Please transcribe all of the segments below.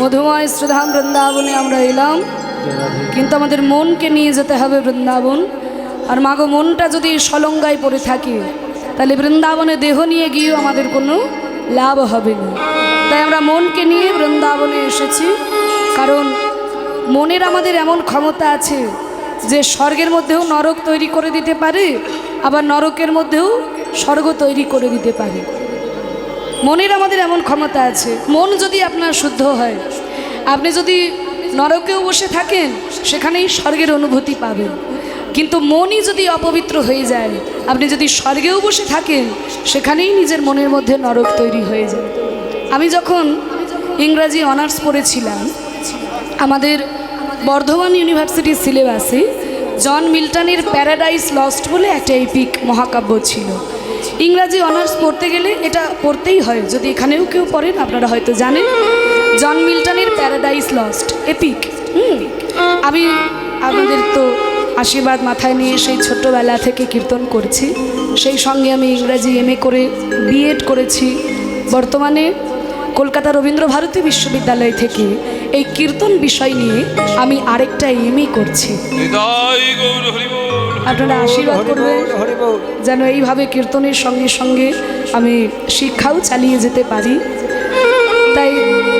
মধুময় শ্রীধাম বৃন্দাবনে আমরা এলাম। কিন্তু আমাদের মনকে নিয়ে যেতে হবে বৃন্দাবন। আর মাগো মনটা যদি সলঙ্গায় পড়ে থাকে, তাহলে বৃন্দাবনে দেহ নিয়ে গিয়েও আমাদের কোনো লাভ হবে না। তাই আমরা মনকে নিয়ে বৃন্দাবনে এসেছি। কারণ মনের আমাদের এমন ক্ষমতা আছে যে স্বর্গের মধ্যেও নরক তৈরি করে দিতে পারে, আবার নরকের মধ্যেও স্বর্গ তৈরি করে দিতে পারে। মনের আমাদের এমন ক্ষমতা আছে। মন যদি আপনার শুদ্ধ হয়, আপনি যদি নরকেও বসে থাকেন, সেখানেই স্বর্গের অনুভূতি পাবেন। কিন্তু মনই যদি অপবিত্র হয়ে যায়, আপনি যদি স্বর্গেও বসে থাকেন, সেখানেই নিজের মনের মধ্যে নরক তৈরি হয়ে যায়। আমি যখন ইংরাজি অনার্স পড়েছিলাম, আমাদের বর্ধমান ইউনিভার্সিটির সিলেবাসে জন মিল্টনের প্যারাডাইস লস্ট বলে একটা এপিক মহাকাব্য ছিল। ইংরাজি অনার্স পড়তে গেলে এটা পড়তেই হয়। যদি এখানেও কেউ পড়েন, আপনারা হয়তো জানেন, জন মিল্টনের প্যারাডাইস লস্ট এপিক আমি আমাদের তো আশীর্বাদ মাথায় নিয়ে সেই ছোট্টবেলা থেকে কীর্তন করছি। সেই সঙ্গে আমি ইংরাজি এম করে বিএড করেছি। বর্তমানে কলকাতা রবীন্দ্র ভারতী বিশ্ববিদ্যালয় থেকে এই কীর্তন বিষয় নিয়ে আমি আরেকটা এমই করছি। আপনারা আশীর্বাদ করবেন। যেন এইভাবে কীর্তনের সঙ্গে সঙ্গে আমি শিক্ষাও চালিয়ে যেতে পারি। তাই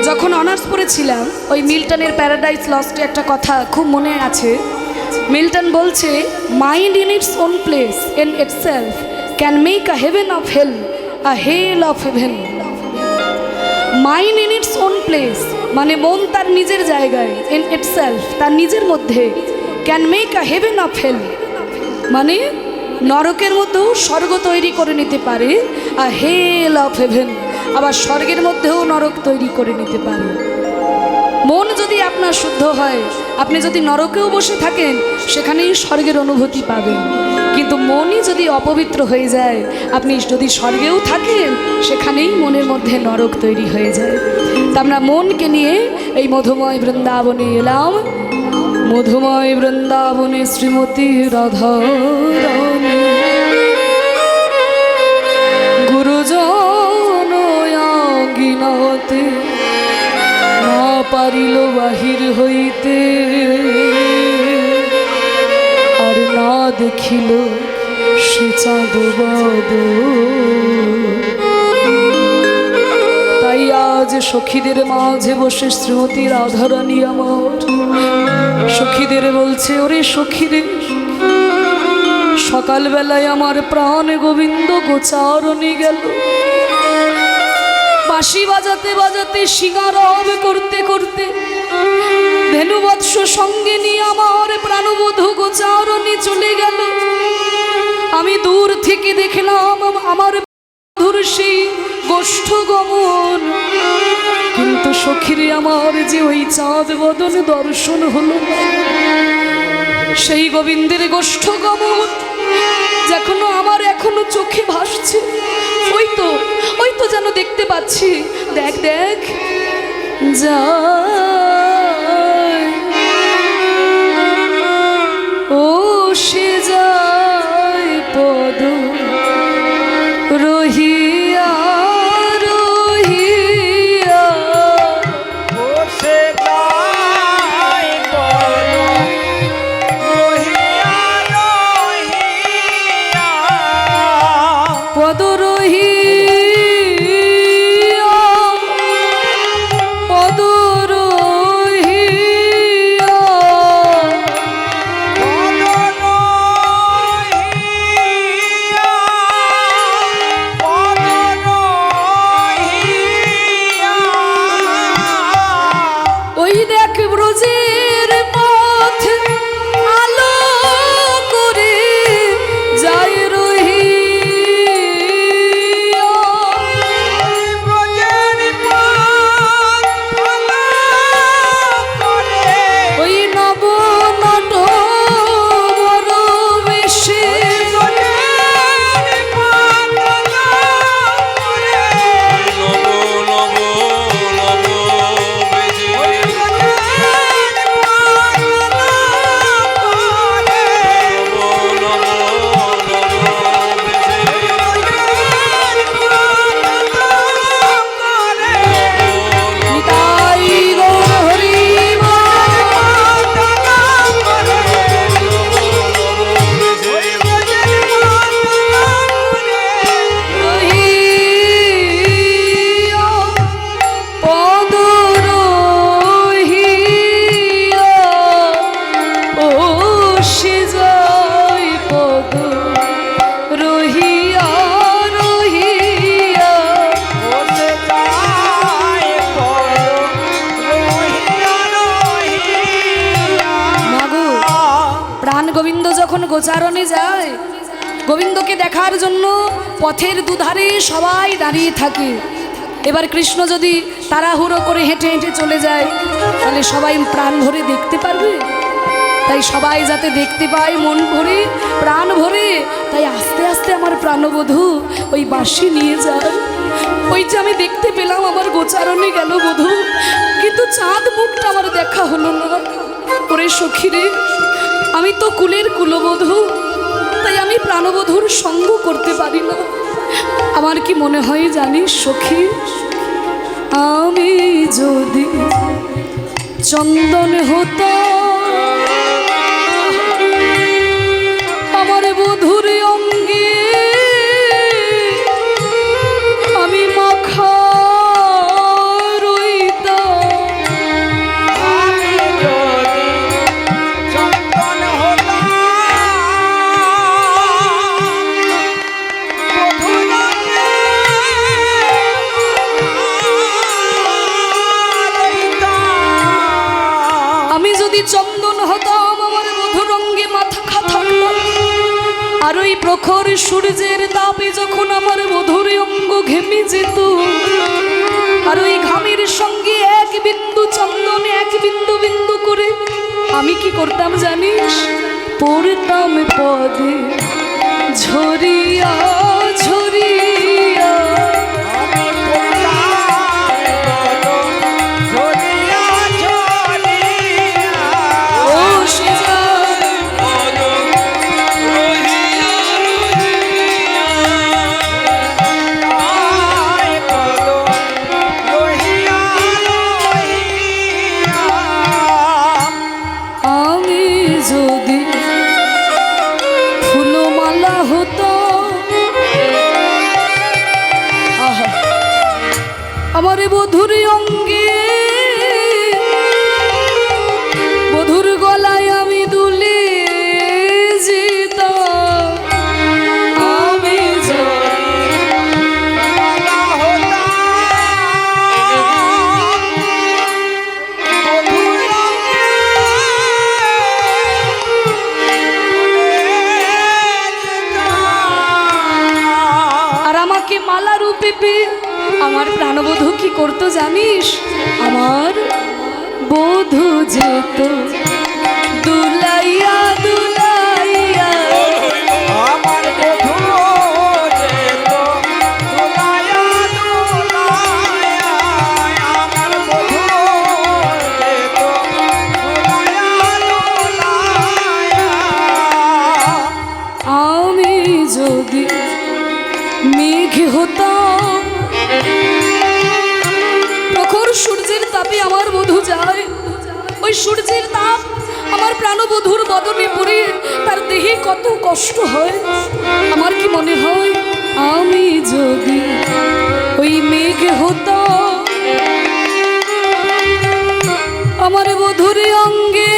যখন অনার্স পড়েছিলাম ওই মিল্টনের প্যারাডাইস লস্টে একটা কথা খুব মনে আছে। মিল্টন বলছে mind in its own place in itself can make a heaven of hell a hell of heaven mind in its own place মানে মন তার নিজের জায়গায় ইন ইটসেলফ তার নিজের মধ্যে can make a heaven of hell মানে নরকের মধ্যেও স্বর্গ তৈরি করে নিতে পারে, আর হেল অফ হেভেন আবার স্বর্গের মধ্যেও নরক তৈরি করে নিতে পারে। মন যদি আপনার শুদ্ধ হয়, আপনি যদি নরকেও বসে থাকেন, সেখানেই স্বর্গের অনুভূতি পাবেন। কিন্তু মনই যদি অপবিত্র হয়ে যায়, আপনি যদি স্বর্গেও থাকেন, সেখানেই মনের মধ্যে নরক তৈরি হয়ে যায়। তা আমরা মনকে নিয়ে এই মধুময় বৃন্দাবনে এলাম। মধুময় বৃন্দাবনে শ্রীমতী রাধারণী গুরুজন অঙ্গিনতে না পারিল বাহির হইতে। আর না দেখিল সে চাঁদ সখীদের মাঝে বসে শ্রীমতী রাধারানী আমার। সখীদের বলছে, ওরে সখীরে, সকালবেলায় আমার প্রাণ গোবিন্দ গোচারণে গেল। বাঁশি বাজাতে বাজাতে সিঙ্গারব করতে করতে ধেনুবৎস সঙ্গে নিয়ে আমার প্রাণবধূ গোচারণে চলে গেল। আমি দূর থেকে দেখলাম আমার সেই গোষ্ঠ গমন। কিন্তু সখীরে আমার যে ওই চাঁদ বদন দর্শন হলো, সেই গোবিন্দের গোষ্ঠ গমন যেখনো আমার এখনও চোখে ভাসছে। ওই তো ওই তো যেন দেখতে পাচ্ছি। দেখ দেখ যায় গোচারণে যায়। গোবিন্দকে দেখার জন্য পথের দুধারে সবাই দাঁড়িয়ে থাকে। এবার কৃষ্ণ যদি তাড়াহুড়ো করে হেঁটে হেঁটে চলে যায়, তাহলে সবাই প্রাণ ভরে দেখতে পারবে? তাই সবাই যাতে দেখতে পায় মন ভরে, প্রাণ ভরে, তাই আস্তে আস্তে আমার প্রাণবধূ ওই বাঁশি নিয়ে যায়। ওই যে আমি দেখতে পেলাম আমার গোচারণে গেল বধূ। কিন্তু চাঁদ মুখটা আমার দেখা হলো না। ওরে সখীরে আমি তো কুলের কুলবধূ, তাই আমি প্রাণবধূর সঙ্গ করতে পারি না। আমার কি মনে হয় জানিস সখী? আমি যদি চন্দন হতো আমার বধুর অঙ্গে ওই প্রখর সূর্যের তাপে যখন আমার মধুর অঙ্গ ঘেমে যেত, আর ওই ঘামের সঙ্গে এক বিন্দু চন্দন, এক বিন্দু বিন্দু করে আমি কি করতাম জানিস? পড়তাম পদে ঝরিয়া আমার বধুর অঙ্গে আমার প্রাণবধূ কি করতো জানিস? আমার বধূ যেত দুলাইয়া প্রাণবধূর বদনে পড়ে তার দেহে কত কষ্ট হয়। আমার কি মনে হয়, আমি যদি ওই মেঘ হত আমার বধুর অঙ্গে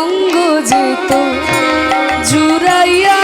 অঙ্গ যেত জুড়াইয়া